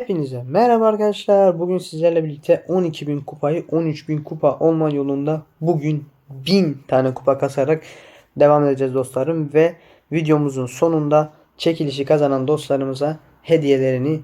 Hepinize merhaba arkadaşlar. Bugün sizlerle birlikte 12.000 kupayı 13.000 kupa olma yolunda bugün 1000 tane kupa kasarak devam edeceğiz dostlarım. Ve videomuzun sonunda çekilişi kazanan dostlarımıza hediyelerini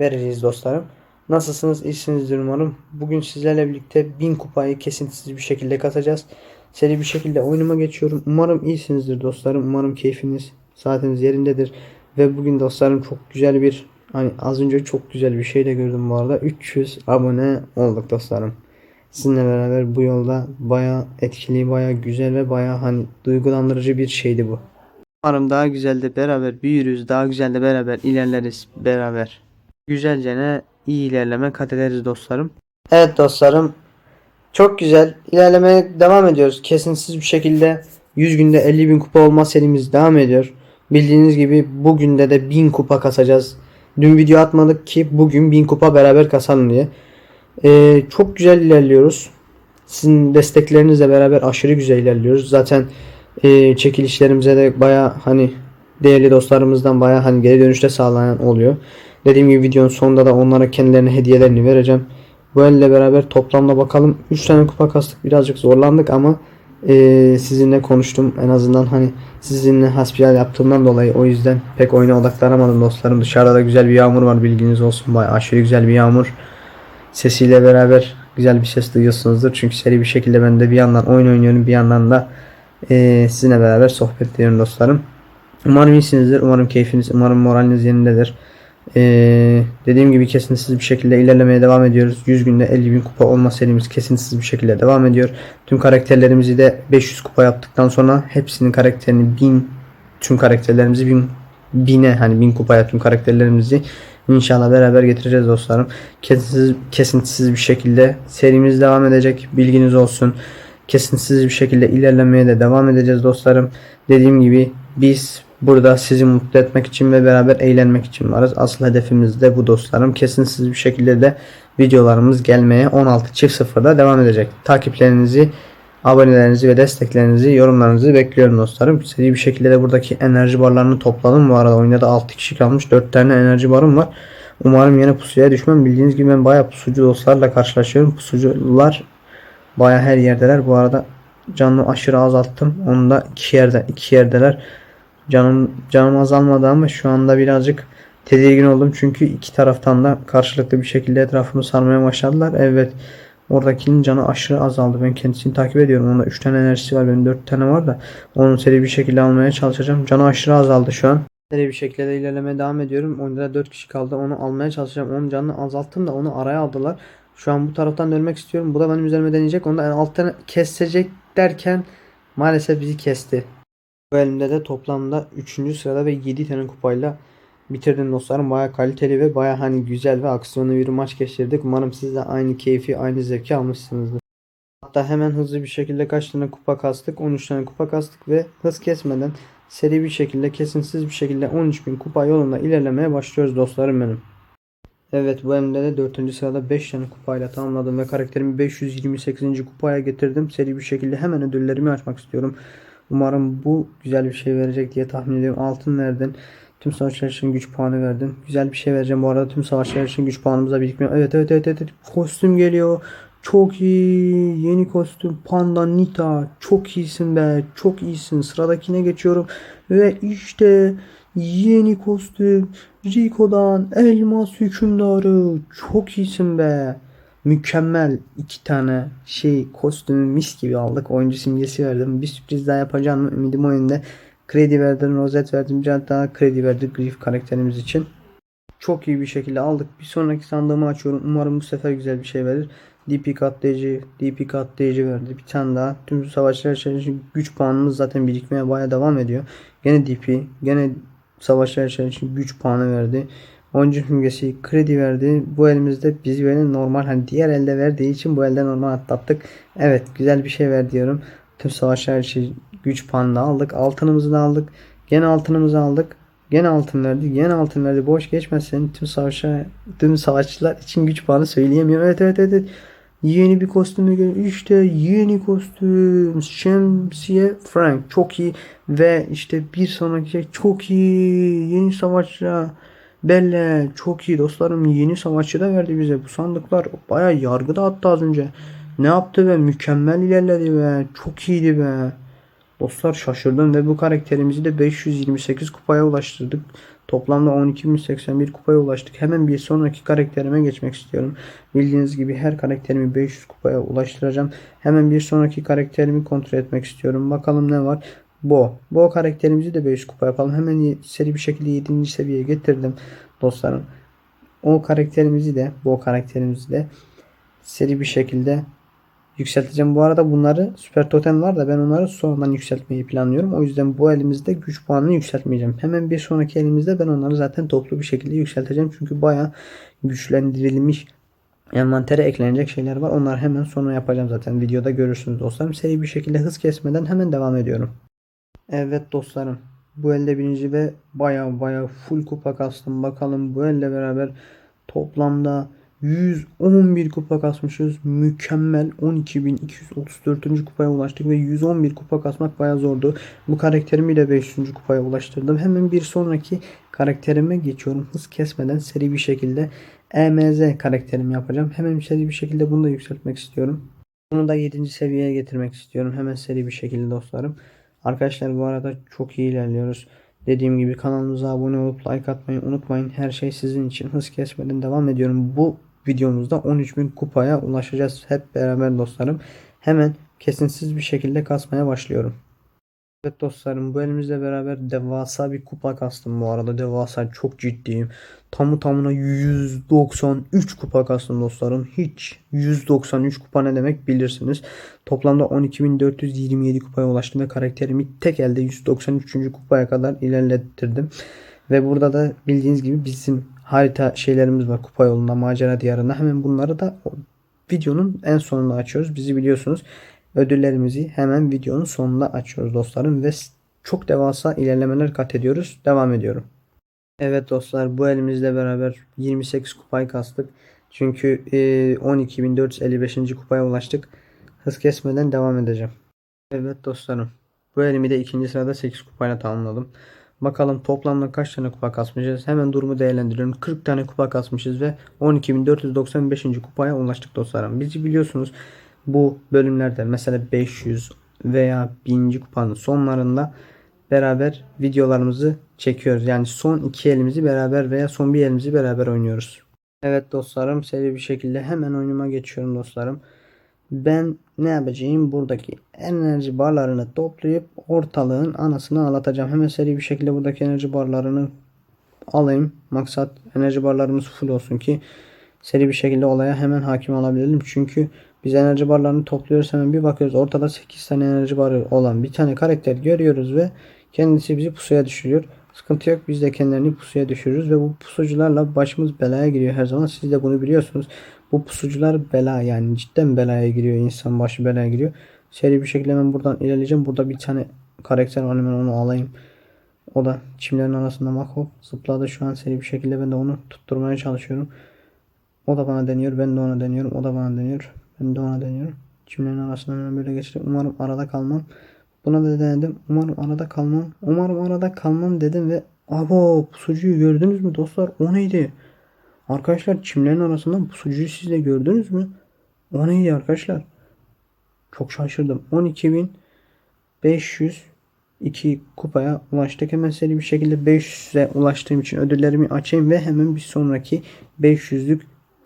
vereceğiz dostlarım. Nasılsınız? İyisinizdir umarım. Bugün sizlerle birlikte 1000 kupayı kesintisiz bir şekilde kasacağız. Seri bir şekilde oyunuma geçiyorum. Umarım iyisinizdir dostlarım. Umarım keyfiniz, saatiniz yerindedir. Ve bugün dostlarım çok güzel bir hani az önce çok güzel bir şey de gördüm bu arada. 300 abone olduk dostlarım. Sizinle beraber bu yolda baya etkili, baya güzel ve baya hani duygulandırıcı bir şeydi bu. Umarım daha güzel de beraber büyürüz. Daha güzel de beraber ilerleriz beraber. Güzelce ne iyi ilerleme kat ederiz dostlarım. Evet dostlarım. Çok güzel. İlerlemeye devam ediyoruz. Kesintisiz bir şekilde 100 günde 50 bin kupa olma serimiz devam ediyor. Bildiğiniz gibi bugün de de 1000 kupa kasacağız. Dün video atmadık ki bugün 1000 kupa beraber kasalım diye. Ee, çok güzel ilerliyoruz. Sizin desteklerinizle beraber aşırı güzel ilerliyoruz. Zaten e, çekilişlerimize de baya hani değerli dostlarımızdan baya hani geri dönüşte sağlayan oluyor. Dediğim gibi videonun sonunda da onlara kendilerine hediyelerini vereceğim. Bu elle beraber toplamda bakalım 3 tane kupa kastık birazcık zorlandık ama e, sizinle konuştum. En azından hani sizinle hasbihal yaptığımdan dolayı o yüzden pek oyuna odaklanamadım dostlarım. Dışarıda da güzel bir yağmur var bilginiz olsun. Bayağı aşırı güzel bir yağmur. Sesiyle beraber güzel bir ses duyuyorsunuzdur. Çünkü seri bir şekilde ben de bir yandan oyun oynuyorum bir yandan da e, sizinle beraber sohbet ediyorum dostlarım. Umarım iyisinizdir. Umarım keyfiniz umarım moraliniz yerindedir ee, dediğim gibi kesintisiz bir şekilde ilerlemeye devam ediyoruz. 100 günde 50 bin kupa olma serimiz kesintisiz bir şekilde devam ediyor. Tüm karakterlerimizi de 500 kupa yaptıktan sonra hepsinin karakterini 1000 tüm karakterlerimizi 1000 bine hani 1000 kupaya tüm karakterlerimizi inşallah beraber getireceğiz dostlarım. Kesintisiz, kesintisiz bir şekilde serimiz devam edecek. Bilginiz olsun. Kesintisiz bir şekilde ilerlemeye de devam edeceğiz dostlarım. Dediğim gibi biz Burada sizi mutlu etmek için ve beraber eğlenmek için varız. Asıl hedefimiz de bu dostlarım. Kesinsiz bir şekilde de videolarımız gelmeye 16 çift sıfırda devam edecek. Takiplerinizi, abonelerinizi ve desteklerinizi, yorumlarınızı bekliyorum dostlarım. Seri bir şekilde de buradaki enerji barlarını topladım. Bu arada oyunda da 6 kişi kalmış. 4 tane enerji barım var. Umarım yine pusuya düşmem. Bildiğiniz gibi ben bayağı pusucu dostlarla karşılaşıyorum. Pusucular bayağı her yerdeler. Bu arada canlı aşırı azalttım. Onu da iki yerde iki yerdeler. Canım canım azalmadı ama şu anda birazcık tedirgin oldum çünkü iki taraftan da karşılıklı bir şekilde etrafımı sarmaya başladılar. Evet oradakinin canı aşırı azaldı. Ben kendisini takip ediyorum. Onda 3 tane enerjisi var. Benim 4 tane var da onu seri bir şekilde almaya çalışacağım. Canı aşırı azaldı şu an. Seri bir şekilde ilerlemeye devam ediyorum. Oyunda da 4 kişi kaldı. Onu almaya çalışacağım. Onun canını azalttım da onu araya aldılar. Şu an bu taraftan dönmek istiyorum. Bu da benim üzerime deneyecek. Onu da alttan kesecek derken maalesef bizi kesti. Bu elimde de toplamda 3. sırada ve 7 tane kupayla bitirdim dostlarım. Baya kaliteli ve baya hani güzel ve aksiyonlu bir maç geçirdik. Umarım siz de aynı keyfi, aynı zevki almışsınızdır. Hatta hemen hızlı bir şekilde kaç tane kupa kastık? 13 tane kupa kastık ve hız kesmeden seri bir şekilde kesintisiz bir şekilde 13.000 kupa yolunda ilerlemeye başlıyoruz dostlarım benim. Evet bu elimde de 4. sırada 5 tane kupayla tamamladım ve karakterimi 528. kupaya getirdim. Seri bir şekilde hemen ödüllerimi açmak istiyorum. Umarım bu güzel bir şey verecek diye tahmin ediyorum. Altın verdin. Tüm savaşlar için güç puanı verdin. Güzel bir şey vereceğim. Bu arada tüm savaşlar için güç puanımıza birikmiyor. Evet evet evet evet. Kostüm geliyor. Çok iyi. Yeni kostüm. Panda Nita. Çok iyisin be. Çok iyisin. Sıradakine geçiyorum. Ve işte yeni kostüm. Rico'dan elmas hükümdarı. Çok iyisin be mükemmel iki tane şey kostümü mis gibi aldık. Oyuncu simgesi verdim. Bir sürpriz daha yapacağım ümidim o yönde. Kredi verdim, rozet verdim. Bir daha kredi verdi Griff karakterimiz için. Çok iyi bir şekilde aldık. Bir sonraki sandığımı açıyorum. Umarım bu sefer güzel bir şey verir. DP katlayıcı, DP katlayıcı verdi. Bir tane daha. Tüm savaşlar için güç puanımız zaten birikmeye baya devam ediyor. Gene DP, gene savaşlar için güç puanı verdi. Oyuncu simgesi kredi verdi. Bu elimizde biz böyle normal hani diğer elde verdiği için bu elde normal atlattık. Evet güzel bir şey ver diyorum. Tüm savaşlar için güç puanı da aldık. Altınımızı da aldık. Gene altınımızı aldık. Gene altın verdi. Gene altın verdi. Boş geçmesin. Tüm savaşa, tüm savaşçılar için güç puanı söyleyemiyorum. Evet evet evet. Yeni bir kostümü gör. İşte yeni kostüm. Şemsiye Frank. Çok iyi. Ve işte bir sonraki şey çok iyi. Yeni savaşçı. Belle çok iyi dostlarım. Yeni savaşçı da verdi bize. Bu sandıklar baya yargıda attı az önce. Ne yaptı be? Mükemmel ilerledi be. Çok iyiydi be. Dostlar şaşırdım ve bu karakterimizi de 528 kupaya ulaştırdık. Toplamda 12.081 kupaya ulaştık. Hemen bir sonraki karakterime geçmek istiyorum. Bildiğiniz gibi her karakterimi 500 kupaya ulaştıracağım. Hemen bir sonraki karakterimi kontrol etmek istiyorum. Bakalım ne var. Bo. Bo karakterimizi de 500 kupa yapalım. Hemen seri bir şekilde 7. seviyeye getirdim dostlarım. O karakterimizi de Bo karakterimizi de seri bir şekilde yükselteceğim. Bu arada bunları süper totem var da ben onları sonradan yükseltmeyi planlıyorum. O yüzden bu elimizde güç puanını yükseltmeyeceğim. Hemen bir sonraki elimizde ben onları zaten toplu bir şekilde yükselteceğim. Çünkü baya güçlendirilmiş envantere eklenecek şeyler var. Onları hemen sonra yapacağım zaten. Videoda görürsünüz dostlarım. Seri bir şekilde hız kesmeden hemen devam ediyorum. Evet dostlarım. Bu elde birinci ve baya baya full kupa kastım. Bakalım bu elde beraber toplamda 111 kupa kasmışız. Mükemmel 12.234. kupaya ulaştık ve 111 kupa kasmak baya zordu. Bu karakterimi de 500. kupaya ulaştırdım. Hemen bir sonraki karakterime geçiyorum. Hız kesmeden seri bir şekilde EMZ karakterimi yapacağım. Hemen seri bir şekilde bunu da yükseltmek istiyorum. Bunu da 7. seviyeye getirmek istiyorum. Hemen seri bir şekilde dostlarım. Arkadaşlar bu arada çok iyi ilerliyoruz. Dediğim gibi kanalımıza abone olup like atmayı unutmayın. Her şey sizin için hız kesmeden devam ediyorum. Bu videomuzda 13.000 kupaya ulaşacağız hep beraber dostlarım. Hemen kesinsiz bir şekilde kasmaya başlıyorum. Evet dostlarım bu elimizle beraber devasa bir kupa kastım bu arada devasa çok ciddiyim. Tamı tamına 193 kupa kastım dostlarım. Hiç 193 kupa ne demek bilirsiniz. Toplamda 12.427 kupaya ulaştım ve karakterimi tek elde 193. kupaya kadar ilerlettirdim. Ve burada da bildiğiniz gibi bizim harita şeylerimiz var kupa yolunda macera diyarında. Hemen bunları da videonun en sonunda açıyoruz. Bizi biliyorsunuz ödüllerimizi hemen videonun sonunda açıyoruz dostlarım ve çok devasa ilerlemeler kat ediyoruz. Devam ediyorum. Evet dostlar bu elimizle beraber 28 kupayı kastık. Çünkü e, 12.455. kupaya ulaştık. Hız kesmeden devam edeceğim. Evet dostlarım. Bu elimi de ikinci sırada 8 kupayla tamamladım. Bakalım toplamda kaç tane kupa kasmışız. Hemen durumu değerlendiriyorum. 40 tane kupa kasmışız ve 12.495. kupaya ulaştık dostlarım. Bizi biliyorsunuz bu bölümlerde mesela 500 veya 1000. kupanın sonlarında beraber videolarımızı çekiyoruz. Yani son iki elimizi beraber veya son bir elimizi beraber oynuyoruz. Evet dostlarım seri bir şekilde hemen oyunuma geçiyorum dostlarım. Ben ne yapacağım? Buradaki enerji barlarını toplayıp ortalığın anasını ağlatacağım. Hemen seri bir şekilde buradaki enerji barlarını alayım. Maksat enerji barlarımız full olsun ki seri bir şekilde olaya hemen hakim olabilelim. Çünkü biz enerji barlarını topluyoruz hemen bir bakıyoruz ortada 8 tane enerji barı olan bir tane karakter görüyoruz ve kendisi bizi pusuya düşürüyor. Sıkıntı yok biz de kendilerini pusuya düşürürüz ve bu pusucularla başımız belaya giriyor her zaman. Siz de bunu biliyorsunuz. Bu pusucular bela yani cidden belaya giriyor. insan başı belaya giriyor. Seri bir şekilde hemen buradan ilerleyeceğim. Burada bir tane karakter var hemen onu alayım. O da çimlerin arasında Mako zıpladı şu an seri bir şekilde ben de onu tutturmaya çalışıyorum. O da bana deniyor ben de ona deniyorum. O da bana deniyor. Ben de ona deniyorum. Çimlerin arasından böyle geçtim. Umarım arada kalmam. Buna da denedim. Umarım arada kalmam. Umarım arada kalmam dedim ve abo pusucuyu gördünüz mü dostlar? O neydi? Arkadaşlar çimlerin arasından pusucuyu siz de gördünüz mü? O neydi arkadaşlar? Çok şaşırdım. 12.502 kupaya ulaştık. Hemen seri bir şekilde 500'e ulaştığım için ödüllerimi açayım ve hemen bir sonraki 500'lük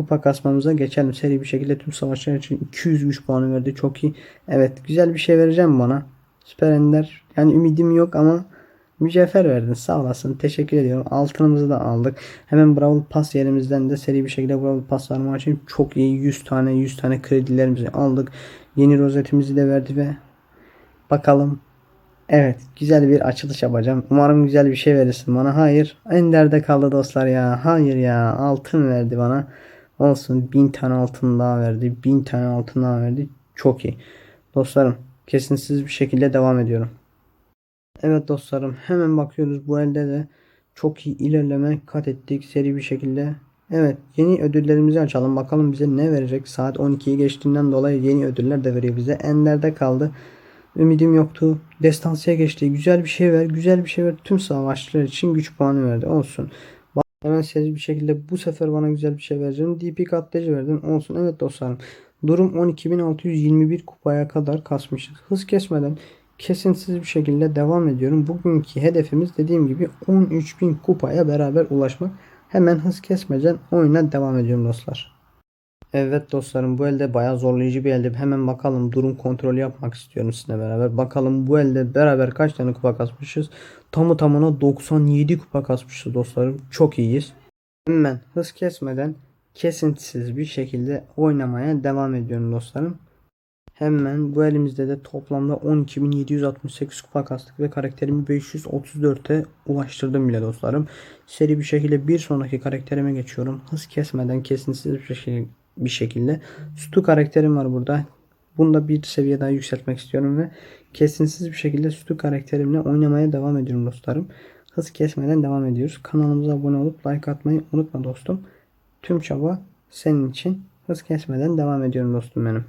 kupa kasmamıza geçelim. Seri bir şekilde tüm savaşlar için 200 güç puanı verdi. Çok iyi. Evet güzel bir şey vereceğim bana. Süper Ender. Yani ümidim yok ama mücevher verdin. Sağ olasın. Teşekkür ediyorum. Altınımızı da aldık. Hemen Brawl Pass yerimizden de seri bir şekilde Brawl Pass'larımı açayım. Çok iyi. 100 tane 100 tane kredilerimizi aldık. Yeni rozetimizi de verdi ve bakalım. Evet. Güzel bir açılış yapacağım. Umarım güzel bir şey verirsin bana. Hayır. Ender'de kaldı dostlar ya. Hayır ya. Altın verdi bana. Olsun. 1000 tane altın daha verdi. 1000 tane altın daha verdi. Çok iyi. Dostlarım kesinsiz bir şekilde devam ediyorum. Evet dostlarım hemen bakıyoruz bu elde de çok iyi ilerleme kat ettik seri bir şekilde. Evet yeni ödüllerimizi açalım bakalım bize ne verecek. Saat 12'yi geçtiğinden dolayı yeni ödüller de veriyor bize. Ender'de kaldı. Ümidim yoktu. Destansiye geçti. Güzel bir şey ver. Güzel bir şey ver. Tüm savaşçılar için güç puanı verdi. Olsun. Hemen seri bir şekilde bu sefer bana güzel bir şey vereceğim. DP katlayıcı verdin. Olsun. Evet dostlarım. Durum 12.621 kupaya kadar kasmışız. Hız kesmeden kesintisiz bir şekilde devam ediyorum. Bugünkü hedefimiz dediğim gibi 13.000 kupaya beraber ulaşmak. Hemen hız kesmeden oyuna devam ediyorum dostlar. Evet dostlarım bu elde bayağı zorlayıcı bir elde. Hemen bakalım durum kontrolü yapmak istiyorum sizinle beraber. Bakalım bu elde beraber kaç tane kupa kasmışız. Tamı tamına 97 kupa kasmışız dostlarım. Çok iyiyiz. Hemen hız kesmeden kesintisiz bir şekilde oynamaya devam ediyorum dostlarım. Hemen bu elimizde de toplamda 12.768 kupa kastık ve karakterimi 534'e ulaştırdım bile dostlarım. Seri bir şekilde bir sonraki karakterime geçiyorum. Hız kesmeden kesintisiz bir şekilde bir şekilde. Stu karakterim var burada. Bunu da bir seviye daha yükseltmek istiyorum ve kesinsiz bir şekilde Stu karakterimle oynamaya devam ediyorum dostlarım. Hız kesmeden devam ediyoruz. Kanalımıza abone olup like atmayı unutma dostum. Tüm çaba senin için hız kesmeden devam ediyorum dostum benim.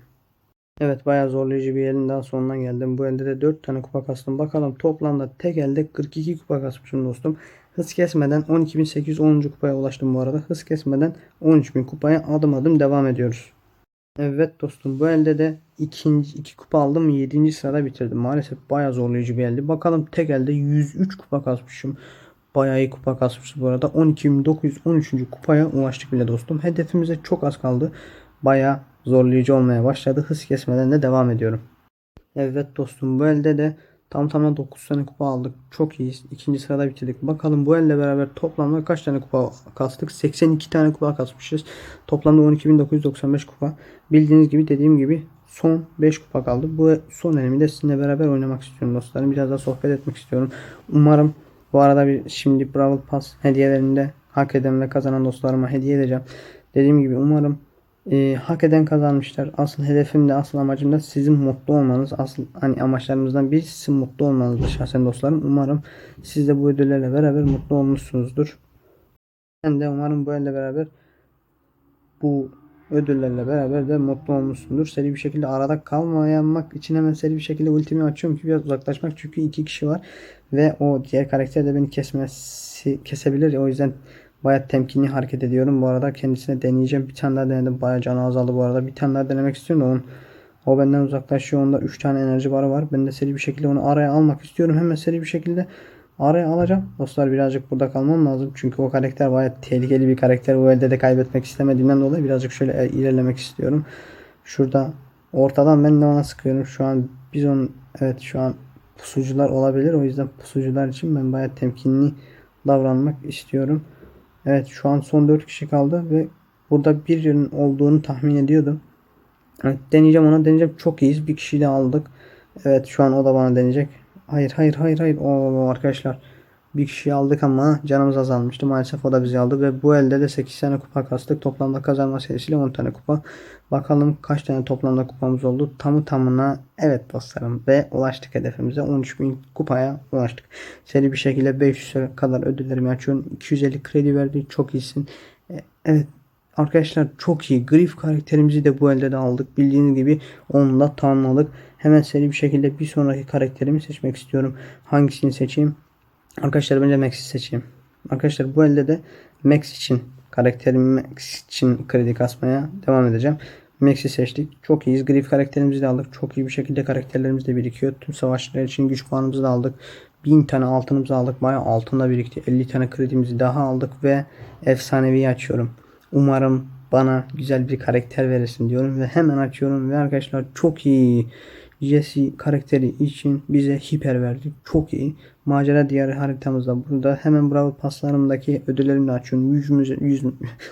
Evet bayağı zorlayıcı bir elin daha sonuna geldim. Bu elde de 4 tane kupa kastım. Bakalım toplamda tek elde 42 kupa kasmışım dostum. Hız kesmeden 12.810. kupaya ulaştım bu arada. Hız kesmeden 13.000 kupaya adım adım devam ediyoruz. Evet dostum bu elde de ikinci iki kupa aldım 7. sırada bitirdim. Maalesef bayağı zorlayıcı bir eldi. Bakalım tek elde 103 kupa kasmışım. Bayağı iyi kupa kasmışız bu arada. 12.913. kupaya ulaştık bile dostum. Hedefimize çok az kaldı. Bayağı zorlayıcı olmaya başladı. Hız kesmeden de devam ediyorum. Evet dostum bu elde de tam tamına 9 tane kupa aldık. Çok iyiyiz. İkinci sırada bitirdik. Bakalım bu elle beraber toplamda kaç tane kupa kastık? 82 tane kupa kasmışız. Toplamda 12.995 kupa. Bildiğiniz gibi dediğim gibi son 5 kupa kaldı. Bu son elimi de sizinle beraber oynamak istiyorum dostlarım. Biraz daha sohbet etmek istiyorum. Umarım bu arada bir şimdi Brawl Pass hediyelerinde hak eden ve kazanan dostlarıma hediye edeceğim. Dediğim gibi umarım e, hak eden kazanmışlar. Asıl hedefim de asıl amacım da sizin mutlu olmanız. Asıl hani amaçlarımızdan biri sizin mutlu olmanızdır şahsen dostlarım. Umarım siz de bu ödüllerle beraber mutlu olmuşsunuzdur. Ben de umarım bu elle beraber bu ödüllerle beraber de mutlu olmuşsundur. Seri bir şekilde arada kalmayanmak için hemen seri bir şekilde ultimi açıyorum ki biraz uzaklaşmak. Çünkü iki kişi var ve o diğer karakter de beni kesmesi kesebilir. O yüzden Baya temkinli hareket ediyorum. Bu arada kendisine deneyeceğim. Bir tane daha denedim. Baya canı azaldı bu arada. Bir tane daha denemek istiyorum da onun o benden uzaklaşıyor. Onda 3 tane enerji barı var. Ben de seri bir şekilde onu araya almak istiyorum. Hemen seri bir şekilde araya alacağım. Dostlar birazcık burada kalmam lazım. Çünkü o karakter baya tehlikeli bir karakter. Bu elde de kaybetmek istemediğimden dolayı birazcık şöyle ilerlemek istiyorum. Şurada ortadan ben de ona sıkıyorum. Şu an biz onun evet şu an pusucular olabilir. O yüzden pusucular için ben baya temkinli davranmak istiyorum. Evet şu an son 4 kişi kaldı ve burada bir yerin olduğunu tahmin ediyordum. Evet deneyeceğim ona deneyeceğim. Çok iyiyiz. Bir kişiyi de aldık. Evet şu an o da bana deneyecek. Hayır hayır hayır hayır. Oo arkadaşlar. Bir kişiyi aldık ama canımız azalmıştı. Maalesef o da bizi aldı ve bu elde de 8 tane kupa kastık. Toplamda kazanma serisiyle 10 tane kupa. Bakalım kaç tane toplamda kupamız oldu. Tamı tamına evet dostlarım ve ulaştık hedefimize. 13.000 kupaya ulaştık. Seri bir şekilde 500'e kadar ödüllerimi açıyorum. 250 kredi verdi. Çok iyisin. E, evet Arkadaşlar çok iyi. Griff karakterimizi de bu elde de aldık. Bildiğiniz gibi onu da tamamladık. Hemen seri bir şekilde bir sonraki karakterimi seçmek istiyorum. Hangisini seçeyim? Arkadaşlar bence Max'i seçeyim. Arkadaşlar bu elde de Max için karakterim Max için kredi kasmaya devam edeceğim. Max'i seçtik. Çok iyiyiz. Griff karakterimizi de aldık. Çok iyi bir şekilde karakterlerimiz de birikiyor. Tüm savaşçılar için güç puanımızı da aldık. 1000 tane altınımızı aldık. Bayağı altın da birikti. 50 tane kredimizi daha aldık ve efsanevi açıyorum. Umarım bana güzel bir karakter verirsin diyorum ve hemen açıyorum ve arkadaşlar çok iyi. Jesse karakteri için bize hiper verdi. Çok iyi. Macera diyarı haritamızda burada. Hemen bravo paslarımdaki ödüllerimi açıyorum. 100, müce, 100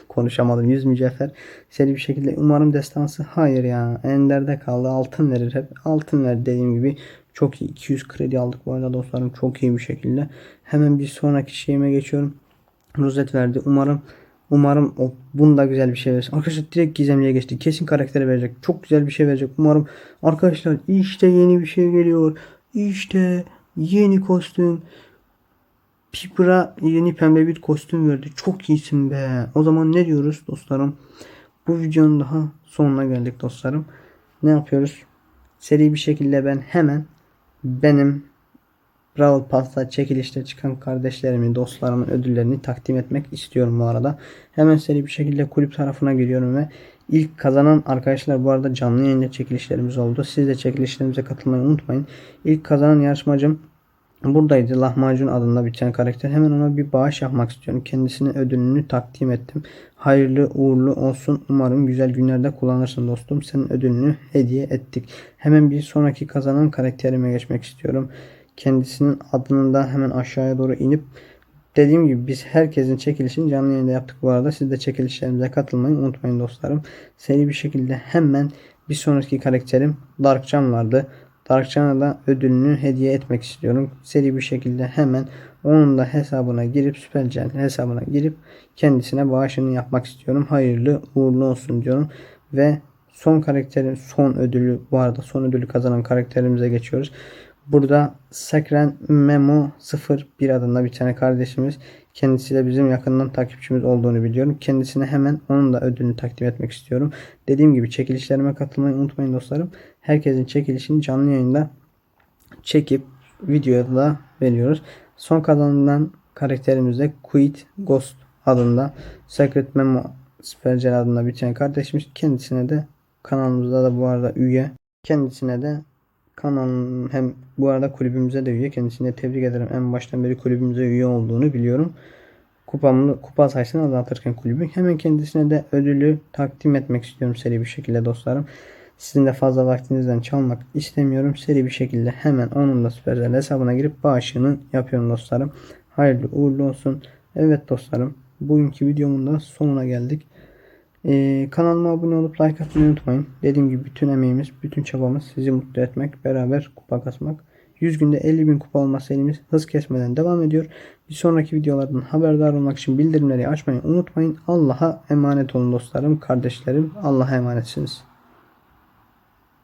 konuşamadım. 100 mücevher. Seri bir şekilde umarım destansı. Hayır ya. Ender'de kaldı. Altın verir hep. Altın ver dediğim gibi. Çok iyi. 200 kredi aldık bu arada dostlarım. Çok iyi bir şekilde. Hemen bir sonraki şeyime geçiyorum. Rozet verdi. Umarım Umarım o bunda güzel bir şey verir. Arkadaşlar direkt gizemliye geçti. Kesin karaktere verecek. Çok güzel bir şey verecek. Umarım arkadaşlar işte yeni bir şey geliyor. İşte yeni kostüm. Pipra yeni pembe bir kostüm verdi. Çok iyisin be. O zaman ne diyoruz dostlarım? Bu videonun daha sonuna geldik dostlarım. Ne yapıyoruz? Seri bir şekilde ben hemen benim Brawl Pass'ta çekilişte çıkan kardeşlerimin, dostlarımın ödüllerini takdim etmek istiyorum bu arada. Hemen seri bir şekilde kulüp tarafına giriyorum ve ilk kazanan arkadaşlar bu arada canlı yayında çekilişlerimiz oldu. Siz de çekilişlerimize katılmayı unutmayın. İlk kazanan yarışmacım buradaydı. Lahmacun adında bir tane karakter. Hemen ona bir bağış yapmak istiyorum. Kendisine ödülünü takdim ettim. Hayırlı uğurlu olsun. Umarım güzel günlerde kullanırsın dostum. Senin ödülünü hediye ettik. Hemen bir sonraki kazanan karakterime geçmek istiyorum. Kendisinin adını da hemen aşağıya doğru inip Dediğim gibi biz herkesin çekilişini canlı yayında yaptık bu arada. Siz de çekilişlerimize katılmayı unutmayın dostlarım. Seri bir şekilde hemen bir sonraki karakterim Darkcan vardı. Darkcan'a da ödülünü hediye etmek istiyorum. Seri bir şekilde hemen onun da hesabına girip Süpercell hesabına girip kendisine bağışını yapmak istiyorum. Hayırlı uğurlu olsun diyorum. Ve son karakterin son ödülü bu arada son ödülü kazanan karakterimize geçiyoruz. Burada Sekren Memo 01 adında bir tane kardeşimiz. Kendisi de bizim yakından takipçimiz olduğunu biliyorum. Kendisine hemen onun da ödülünü takdim etmek istiyorum. Dediğim gibi çekilişlerime katılmayı unutmayın dostlarım. Herkesin çekilişini canlı yayında çekip videoya da veriyoruz. Son kazanan karakterimiz de Quit Ghost adında Secret Memo Supercell adında bir tane kardeşimiz. Kendisine de kanalımızda da bu arada üye. Kendisine de kanalın hem bu arada kulübümüze de üye. Kendisine tebrik ederim. En baştan beri kulübümüze üye olduğunu biliyorum. Kupamı, kupa sayısını azaltırken kulübü. Hemen kendisine de ödülü takdim etmek istiyorum seri bir şekilde dostlarım. Sizin de fazla vaktinizden çalmak istemiyorum. Seri bir şekilde hemen onun da Supercell hesabına girip bağışını yapıyorum dostlarım. Hayırlı uğurlu olsun. Evet dostlarım. Bugünkü videomun da sonuna geldik. Ee, kanalıma abone olup like atmayı unutmayın. Dediğim gibi bütün emeğimiz, bütün çabamız sizi mutlu etmek, beraber kupa kasmak. 100 günde 50 bin kupa olma serimiz hız kesmeden devam ediyor. Bir sonraki videolardan haberdar olmak için bildirimleri açmayı unutmayın. Allah'a emanet olun dostlarım, kardeşlerim. Allah'a emanetsiniz.